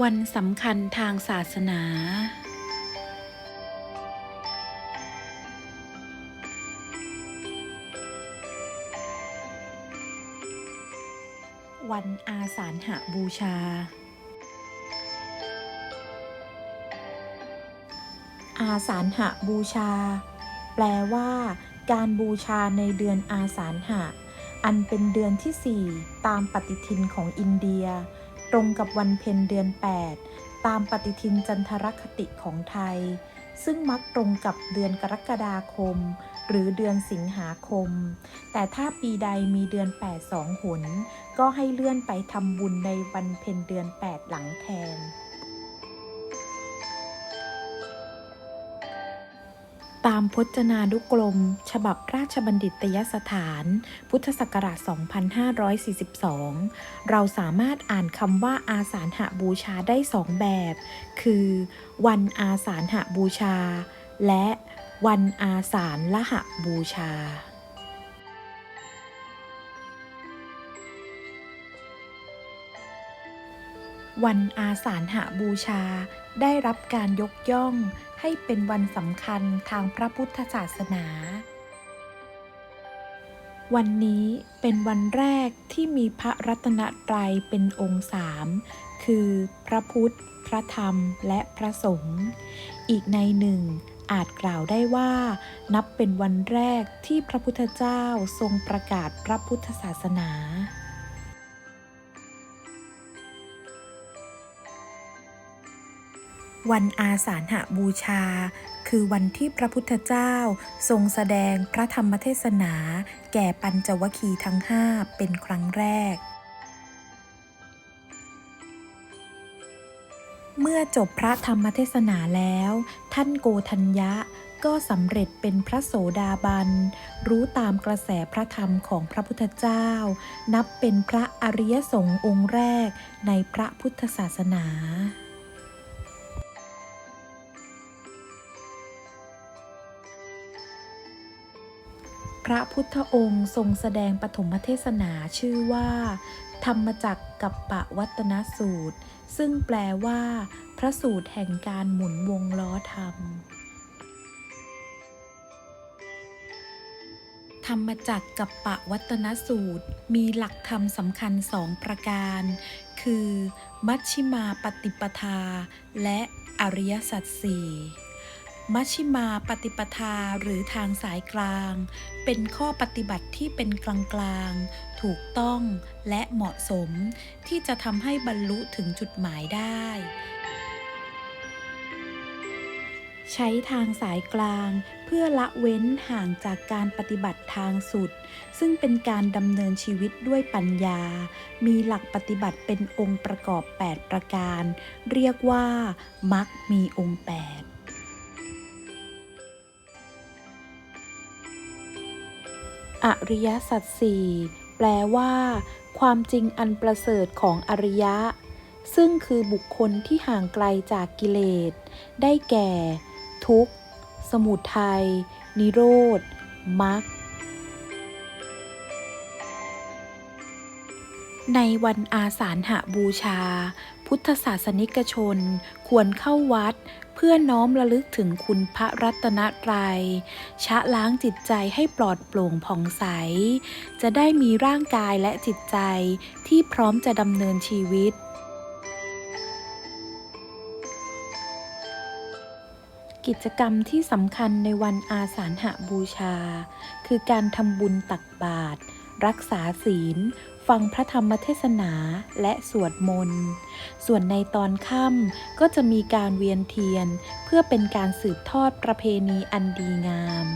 วันสำคัญทางศาสนา วันอาสาฬหบูชา อาสาฬหบูชา แปลว่า การบูชาในเดือนอาสาฬหะ อันเป็นเดือนที่สี่ตามปฏิทินของอินเดีย ตรงกับวันเพ็ญเดือน 8 ตามปฏิทินจันทรคติของไทย ซึ่งมักตรงกับเดือนกรกฎาคม หรือเดือนสิงหาคม แต่ถ้าปีใดมีเดือน 8 สองหน ก็ให้เลื่อนไปทำบุญในวันเพ็ญเดือน 8 หลังแทน ตามพจนานุกรม ฉบับราชบัณฑิตยสถาน พุทธศักราช 2542 เราสามารถอ่านคำว่าอาสาฬหบูชาได้สองแบบ คือ วันอาสาฬหบูชา และวันอาสาฬละหบูชาวันอาสาฬหบูชาได้รับการยกย่อง ให้เป็นวันสำคัญทางพระพุทธศาสนา วันนี้เป็นวันแรกที่มีพระรัตนตรัยเป็นองค์สามคือพระพุทธ พระธรรม และพระสงฆ์ อีกในหนึ่งอาจกล่าวได้ว่า นับเป็นวันแรกที่พระพุทธเจ้าทรงประกาศพระพุทธศาสนา วันอาสาฬหบูชา คือวันที่พระพุทธเจ้า ทรงแสดงพระธรรมเทศนา แก่ปัญจวคีทั้งห้าเป็นครั้งแรก เมื่อจบพระธรรมเทศนาแล้ว ท่านโกธัญญะก็สำเร็จเป็นพระโสดาบัน รู้ตามกระแสพระธรรมของพระพุทธเจ้า นับเป็นพระอริยสงฆ์องค์แรกในพระพุทธศาสนา พระพุทธองค์ทรงแสดงปฐมเทศนาชื่อว่า ธรรมจักรกับปะวัตนสูตร ซึ่งแปลว่า พระสูตรแห่งการหมุนวงล้อธรรม ธรรมจักรกับปะวัตนสูตร มีหลักธรรมสำคัญสองประการ คือ มัชชิมาปฏิปทา และอริยสัจสี่ มัชชิมาปฏิปทาหรือทางสายกลาง เป็นข้อปฏิบัติที่เป็นกลางกลางๆ ถูกต้องและเหมาะสมที่จะทำให้บรรลุถึงจุดหมายได้ ใช้ทางสายกลางเพื่อละเว้นห่างจากการปฏิบัติทางสุด ซึ่งเป็นการดำเนินชีวิตด้วยปัญญา มีหลักปฏิบัติเป็นองค์ประกอบ 8 ประการ เรียกว่ามักมีองค์ 8 อริยสัจสี่แปลว่า ความจริงอันประเสริฐของอริยะ ซึ่งคือบุคคลที่ห่างไกลจากกิเลส ได้แก่ ทุกข์ สมุทัย นิโรธมรรคในวันอาสาฬหบูชา พุทธศาสนิกชนควรเข้าวัด พื่อน้อมระลึกถึงคุณพระรัตนตรัย ชะล้างจิตใจให้ปลอดโปร่งผ่องใส จะได้มีร่างกายและจิตใจที่พร้อมจะดำเนินชีวิต กิจกรรมที่สำคัญในวันอาสาฬหบูชา คือการทำบุญตักบาตร รักษาศีล ฟังพระธรรมเทศนาและสวดมนต์ ส่วนในตอนค่ำก็จะมีการเวียนเทียน เพื่อเป็นการสืบทอดประเพณีอันดีงาม